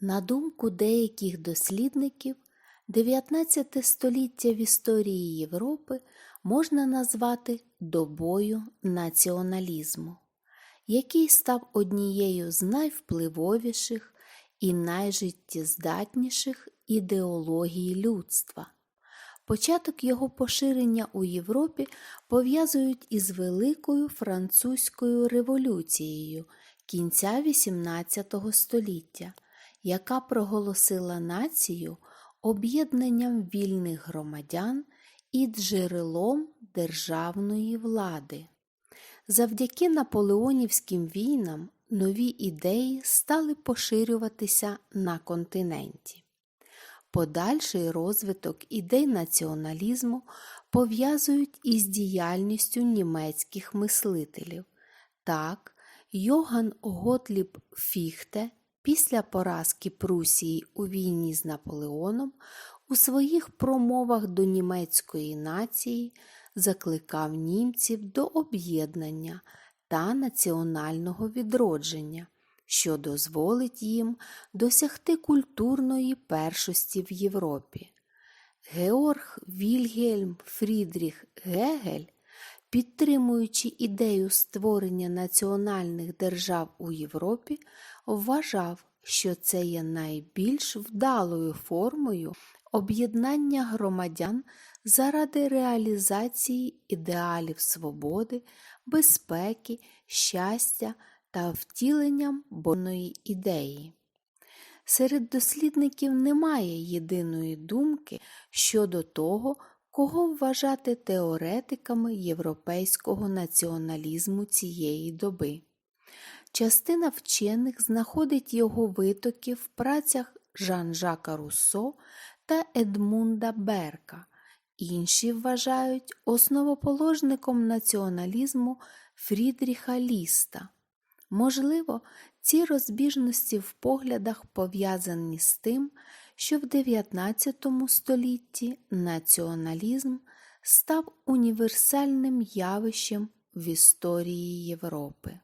На думку деяких дослідників, 19 століття в історії Європи можна назвати добою націоналізму, який став однією з найвпливовіших і найжиттєздатніших ідеологій людства. Початок його поширення у Європі пов'язують із Великою Французькою революцією кінця XVIII століття, яка проголосила націю об'єднанням вільних громадян і джерелом державної влади. Завдяки наполеонівським війнам нові ідеї стали поширюватися на континенті. Подальший розвиток ідей націоналізму пов'язують із діяльністю німецьких мислителів. Так, Йоган Готліб Фіхте після поразки Прусії у війні з Наполеоном у своїх промовах до німецької нації закликав німців до об'єднання та національного відродження, що дозволить їм досягти культурної першості в Європі. Георг Вільгельм Фрідріх Гегель, підтримуючи ідею створення національних держав у Європі, вважав, що це є найбільш вдалою формою об'єднання громадян заради реалізації ідеалів свободи, безпеки, щастя та втіленням бонної ідеї. Серед дослідників немає єдиної думки щодо того, кого вважати теоретиками європейського націоналізму цієї доби. Частина вчених знаходить його витоки в працях Жан-Жака Руссо та Едмунда Берка, інші вважають основоположником націоналізму Фрідріха Ліста. Можливо, ці розбіжності в поглядах пов'язані з тим, що в XIX столітті націоналізм став універсальним явищем в історії Європи.